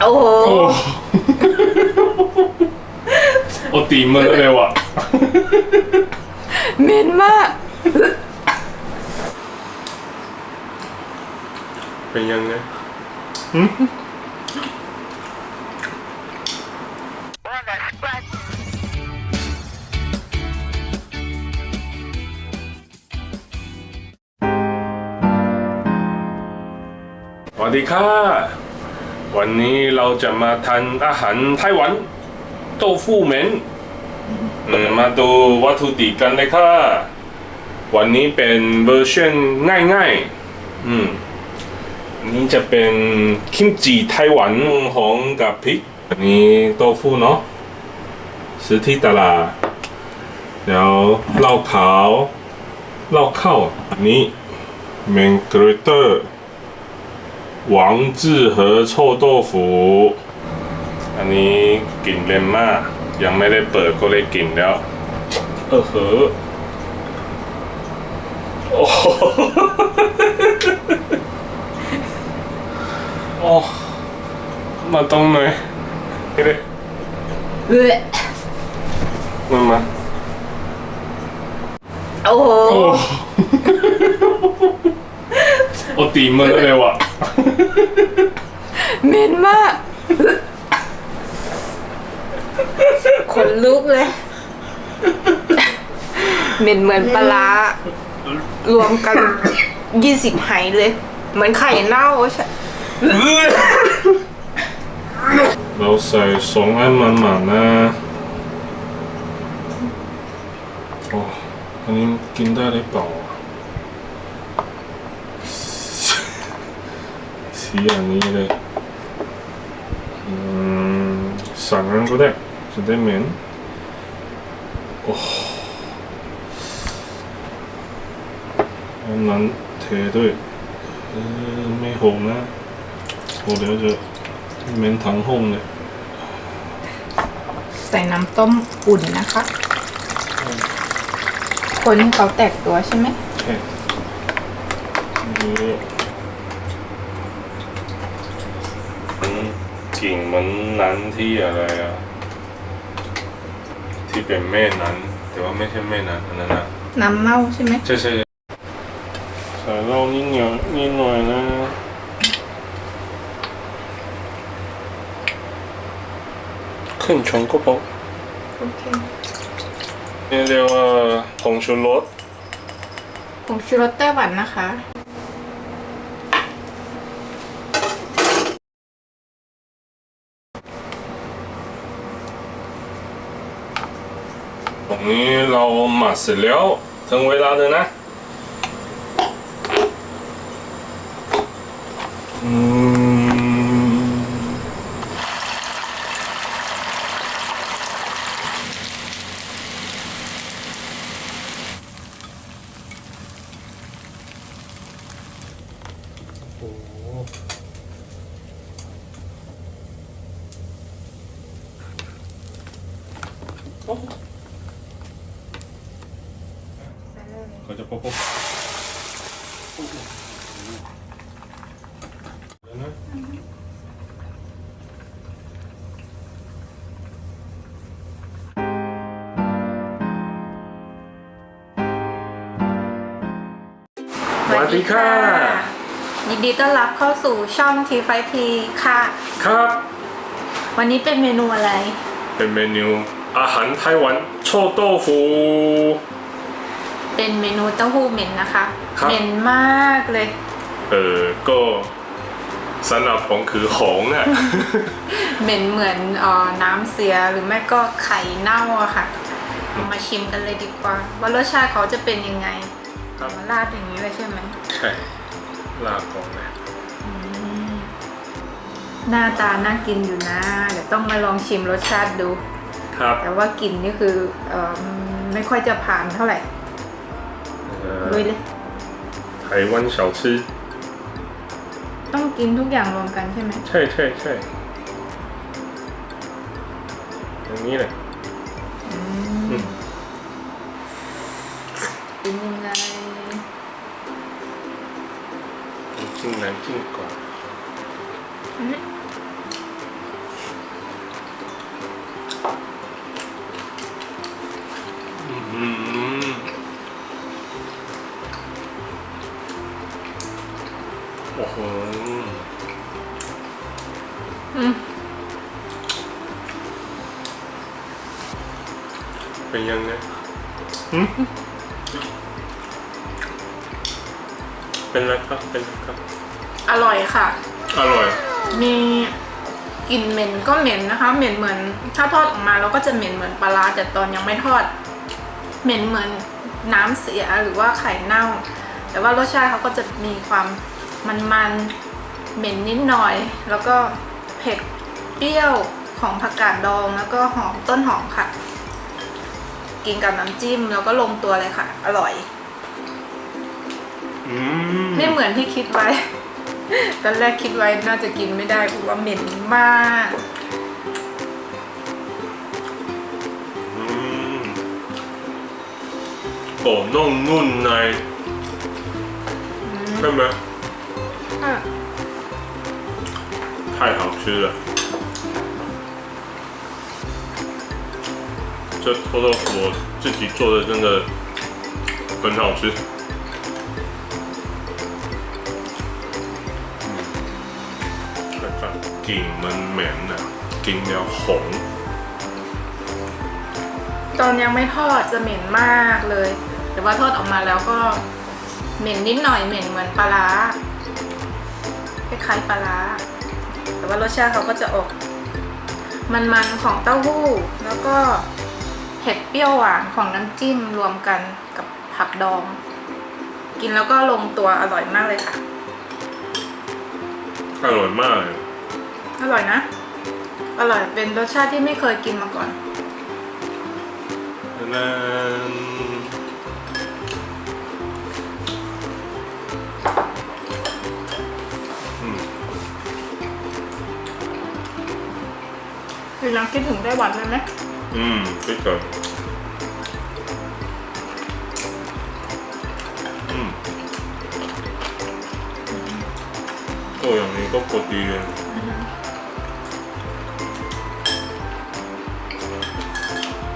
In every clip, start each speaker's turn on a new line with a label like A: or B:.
A: โอ้โห
B: โอ้โอตีมือเลยว่ะ
A: เหม็นมาก
B: เป็นยังไงสวัสดีค่ะ วันนี้เราจะมาทานอาหารไต้หวันโต้ฟูเหม็นมาดูวัตถุดิบกันเลยค่ะ วันนี้เป็นเวอร์ชันง่ายๆอืมอันนี้จะเป็นคิมจิไต้หวันหอมกับพริกอันนี้โต้ฟูเนาะซื้อที่ตลาดแล้วเหล้าขาวเหล้าข้าวอันนี้เมนกรเตอร์ หวังจื้อเหอ臭豆腐อันนี้กลิ่นเร็มมาก ยังไม่ได้เปิดก็เลยกลิ่นแล้ว เออเหอะโอ้โห โอ้มาตรงหน่อยนี่เลย
A: เอ้ย
B: มามา
A: โอ้โห
B: โอตีมือเลยว่ะ
A: เหม็นมากขนลุกเลย เหม็นเหมือนปลาร้ารวมกันยี่สิบไหเลย เหมือนไข่เน่าใช่
B: เราใส่สองอันมันหมานะโอ้อันนี้กินได้หรือเปล่าอะ สีอย่างนี้เลยอืมสามอันก็ได้จะได้เหม็นโอ้อันนั้นเทด้วยเออไม่หกนะหกเดี๋ยวจะเหม็นทั้งห้องเลย
A: ใส่น้ำต้มอุ่นนะคะ คนให้เขาแตกตัวใช่ไหม
B: ใช่ดูอืม กลิ่นเหมันนั้นที่อะไรอะที่เป็นแม่นั้น แต่ว่าไม่ใช่แม่นั้นอันนั้นอะ
A: น้ำเน่าใช่ไหม
B: ใช่ใช่ใส่เหล้านิดหน่อยนิดหน่อยนะครึ่งช้อนก็พอ
A: โอเค
B: นี่เรียกว่าผงชูรส
A: ผงชูรสไต้หวันนะคะ
B: ตรงนี้เราหมักเสร็จแล้วถึงเวลาเลยนะอืมโอ้โหโอ้ เขาจะพบพบเดี๋ยวนะสวัสดีค่ะ
A: ยินดีต้อนรับเข้าสู่ช่องทีไฟทีค่ะ
B: ครับ
A: วันนี้เป็นเมนูอะไร
B: เป็นเมนูอาหารไต้หวันโชโต้ฟู
A: เป็นเมนูเต้าหู้เหม็นนะคะ
B: ครับ
A: เหม็นมากเลย
B: เออก็สำหรับผมคือหงอะ
A: เหม็นเหมือนเออน้ำเสียหรือไม่ก็ไข่เน่าอะค่ะเรามาชิมกันเลยดีกว่า ว่ารสชาติเขาจะเป็นยังไง
B: ครับ
A: มาราดอย่างนี้เลยใช่ไหม
B: ใช่ลาก่อนเลย
A: หน้าตาน่ากินอยู่นะ เดี๋ยวต้องมาลองชิมรสชาติดู
B: ครับ
A: แต่ว่ากลิ่นนี่คือเออไม่ค่อยจะผ่านเท่าไหร่
B: เอ่อ
A: ลุยเลย
B: ไต้หวัน小吃
A: ต้องกินทุกอย่างรวมกันใช่ไหม
B: ใช่ใช่ใช่อย่างนี้เลย
A: อืมเป็นยังไง
B: จิ้มน้ำจิ้มก่อน
A: อืม
B: เป็นยังไงหืมเป็นไรครับ เป็นไรครับ
A: อร่อยค่ะ
B: อร่อย
A: มีกลิ่นเหม็นก็เหม็นนะคะ เหม็นเหมือน ถ้าทอดออกมาเราก็จะเหม็นเหมือนปลาร้าแต่ตอนยังไม่ทอด เหม็นเหมือนน้ำเสียหรือว่าไข่เน่า แต่ว่ารสชาติเขาก็จะมีความ มันๆเหม็นนิดหน่อย แล้วก็เผ็ดเปรี้ยวของผักกาดดองแล้วก็หอมต้นหอมค่ะ กินกับน้ำจิ้มแล้วก็ลงตัวเลยค่ะ อร่อย
B: อืม
A: ไม่เหมือนที่คิดไว้ ตอนแรกคิดไว้น่าจะกินไม่ได้เพราะว่าเหม็นมาก
B: อืมโอ้นุ่มนุ่นในใช่ไหม
A: อ่ะ
B: 太好吃了。这臭豆腐我自己做的真的很好吃。睇下劲蚊名啊，劲了红。
A: ตอนยังไม่ทอดจะเหม็นมากเลย แต่ว่าทอดออกมาแล้วก็เหม็นนิดหน่อยเหม็นเหมือนปลาร้าค ล้ายๆปลาร้าแต่ว่ารสชาติเขาก็จะออกมันๆของเต้าหู้ แล้วก็เผ็ดเปรี้ยวหวานของน้ำจิ้มรวมกันกับผักดอง กินแล้วก็ลงตัวอร่อยมากเลยค่ะ
B: อร่อยมากเลย
A: อร่อยนะ อร่อยเป็นรสชาติที่ไม่เคยกินมาก่อน
B: นั้น
A: คือยังคิดถึงไต้หวันเลยไหม
B: อืมคิดก่อนอืมโอ้อย่างนี้ก็กดดีเลย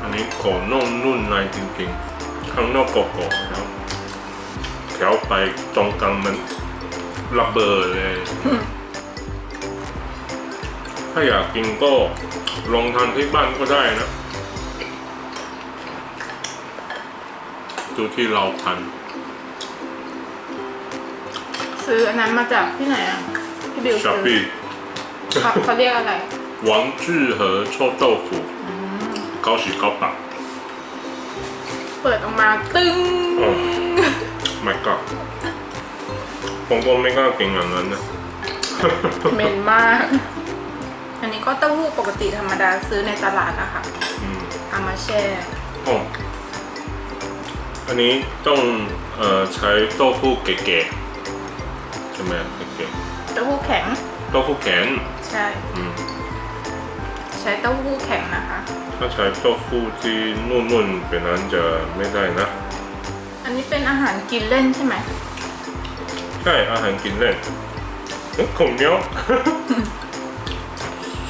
B: อันนี้ขอนุ่มนุ่นในจริงๆ ข้างนอกกรอบๆแล้วแถวไปตรงกลางมันระเบิดเลย ถ้าอยากกินก็ ลองทานที่บ้านก็ได้นะ ดูที่เราทาน
A: ซื้ออันนั้นมาจากที่ไหนอ่ะพี่บิว
B: ช้อป
A: ซื้อ
B: ปี้
A: เขาเขาเรียกอะไร
B: 王致和臭豆腐高喜高档
A: เปิดออกมาตึ้ง
B: โอ้ my god ผมก็ไม่กล้ากินอย่างนั้นนะ
A: เหม็นมาก อันนี้ก็เต้าหู้ปกติธรรมดาซื้อในตลาดอะค่ะ
B: อืม
A: เอามาแช่
B: อ๋ออันนี้ต้องเอ่อใช้เต้าหู้แก่ๆใช่ไหมแก่
A: เต้าหู้แข็ง
B: ๆเต้าหู้แข็ง
A: ใช่
B: อืม
A: ใช้เต้าหู้แข็งนะคะ
B: ถ้าใช้เต้าหู้ที่นุ่นๆแบบนั้นจะไม่ได้นะ
A: อันนี้เป็นอาหารกินเล่นใช่ไหม
B: ใช่อาหารกินเล่นเอ้ยของเหนี้ยว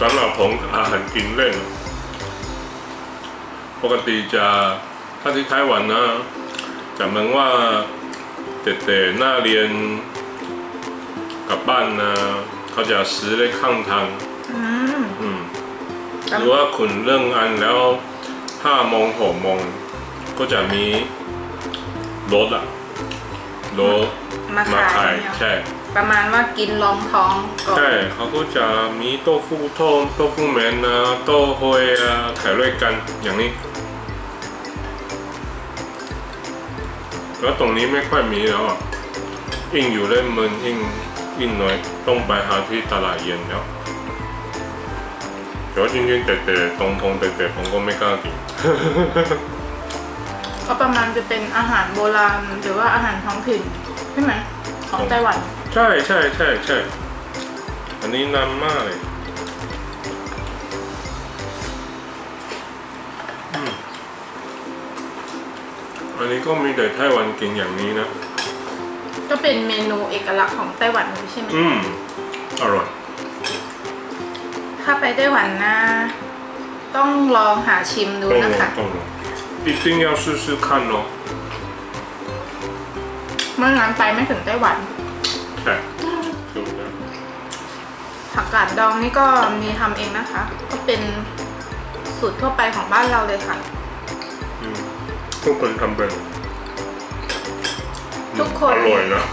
B: สำหรับผมอาหารกินเล่นปกติจะถ้าที่ไต้หวันนะจะเหมือนว่าเด็กๆหน้าเรียนกลับบ้านนะเขาจะซื้อได้ข้างทาง
A: อืม
B: อืมหรือว่าคุณเรื่องงานแล้วห้าโมงหกโมงก็จะมีรถอะรถ
A: มา
B: มา
A: ขา
B: ขายย
A: เนี่ย
B: ใช่
A: ประมาณว่ากินรองท้องก่อน
B: ใช่เขาก็จะมีโต้ฟูโต้โต้ฟูแมนนะโต้โฮยอะขายด้วยกันอย่างนี้ แล้วตรงนี้ไม่ค่อยมีแล้วอะยิ่งอยู่ได้เมืองยิ่งยิ่งน้อยต้องไปหาที่ตลาดเย็นแล้วเดี๋ยวจริงๆแต่แต่ตรงทงแต่แต่ผมก็ไม่กล้ากิน
A: ก็ประมาณจะเป็นอาหารโบราณหรือว่าอาหารท้องถิ่นใช่ไหม ของไต้หวัน
B: ใช่ใช่ใช่ใช่อันนี้นานมากเลยอืมอันนี้ก็มีแต่ไต้หวันกินอย่างนี้นะ
A: ก็เป็นเมนูเอกลักษณ์ของไต้หวันเลยใช่ไหม
B: อืม อร่อย
A: ถ้าไปไต้หวันนะ ต้องลองหาชิมดู
B: ต้องล
A: นะ
B: อง
A: คะ
B: ต้องลอง一定要试试看哦。
A: เมื่องั้นไปไม่ถึงไต้หวัน
B: ใช่ถูกแล้ว
A: ผักกาดดองนี่ก็มีทำเองนะคะ ก็เป็นสูตรทั่วไปของบ้านเราเลยค่ะ
B: อืมทุกคนทำเป็น
A: ทุกคน
B: อร่อยนะ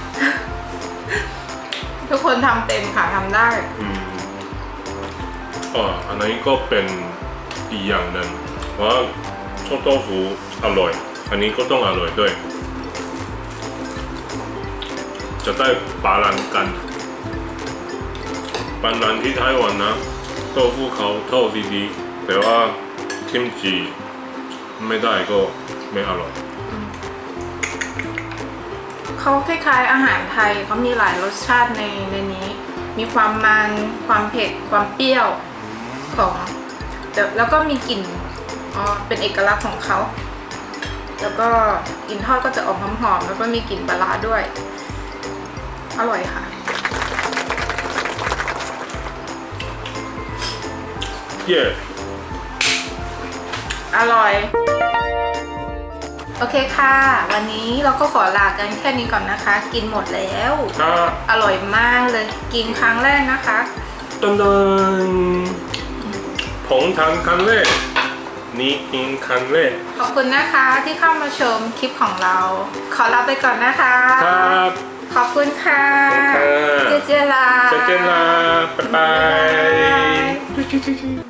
A: ทุกคนทำเป็นค่ะทำได้
B: อืมอ่าอันนี้ก็เป็นอีกอย่างหนึ่งว่าชอบโต้ฟูอร่อย อันนี้ก็ต้องอร่อยด้วย จะได้บาลานซ์กันบาลานซ์ที่ไต้หวันนะโต้ฟูเขาทอดดีๆแต่ว่ากิมจิไม่ได้ก็ไม่อร่อย
A: เขาคล้ายๆอาหารไทยเขามีหลายรสชาติในในนี้ มีความมันความเผ็ดความเปรี้ยวของแล้วก็มีกลิ่นอ๋อเป็นเอกลักษณ์ของเขาแล้วก็กลิ่นทอดก็จะออกหอมๆแล้วก็มีกลิ่นปลาด้วย อร่อยค่ะ
B: เย่
A: อร่อย โอเคค่ะ วันนี้เราก็ขอลากันแค่นี้ก่อนนะคะ กินหมดแล้ว
B: ถ้า
A: อร่อยมากเลยกินครั้งแรกนะคะ
B: ตันตันผมทำครั้งแรกนี่กินครั้งแรก
A: ขอบคุณนะคะที่เข้ามาชมคลิปของเรา ขอลาไปก่อนนะคะ
B: ครับ
A: ขอบคุณค่ะ
B: เจเจลา
A: เจเจลา
B: บ๊ายบา
A: ย